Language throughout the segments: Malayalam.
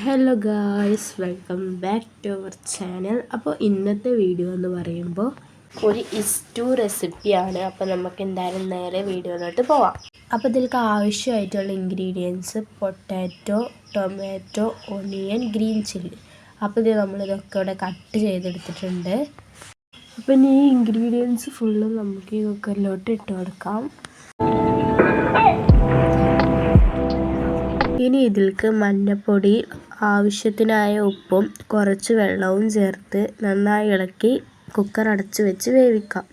Hello guys welcome back to our channel അപ്പോൾ ഇന്നത്തെ വീഡിയോ എന്ന് പറയുമ്പോൾ ഒരു ഇസ്റ്റു റെസിപ്പിയാണ് അപ്പോൾ നമുക്ക് എന്തായാലും നേരെ വീഡിയോയിലോട്ട് പോവാം. അപ്പോൾ ഇതിൽക്ക് ആവശ്യമായിട്ടുള്ള ingredients potato tomato onion green chilli അപ്പോൾ ഇത് നമ്മളിതൊക്കെ ഇവിടെ കട്ട് ചെയ്തെടുത്തിട്ടുണ്ട്. അപ്പം ഈ ഇൻഗ്രീഡിയൻസ് ഫുള്ളും നമുക്ക് ഈ കുക്കറിലോട്ട് ഇട്ട് കൊടുക്കാം. ഇനി ഇതിലേക്ക് മഞ്ഞൾപ്പൊടി ആവശ്യത്തിനായ ഉപ്പും കുറച്ച് വെള്ളവും ചേർത്ത് നന്നായി ഇളക്കി കുക്കർ അടച്ച് വെച്ച് വേവിക്കാം.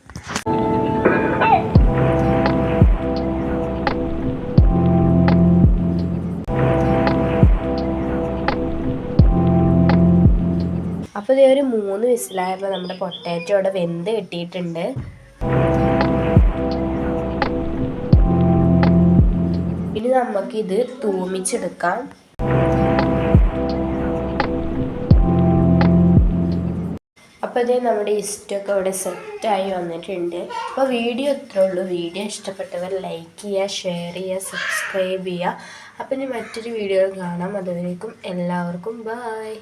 അപ്പോൾ ഇതേ ഒരു മൂന്ന് വിസിലായപ്പോൾ നമ്മുടെ പൊട്ടാറ്റോ അവിടെ വെന്ത് കിട്ടിയിട്ടുണ്ട്. നമുക്കിത് തൂമിച്ചെടുക്കാം. അപ്പോൾ ഇതേ നമ്മുടെ ഇഷ്ടമൊക്കെ ഇവിടെ സെറ്റായി വന്നിട്ടുണ്ട്. അപ്പോൾ വീഡിയോ ഇത്രേ ഉള്ളൂ. വീഡിയോ ഇഷ്ടപ്പെട്ടവർ ലൈക്ക് ചെയ്യുക ഷെയർ ചെയ്യുക സബ്സ്ക്രൈബ് ചെയ്യുക. അപ്പോൾ ഇനി മറ്റൊരു വീഡിയോ കാണാം. അതുവരേക്കും എല്ലാവർക്കും ബായ്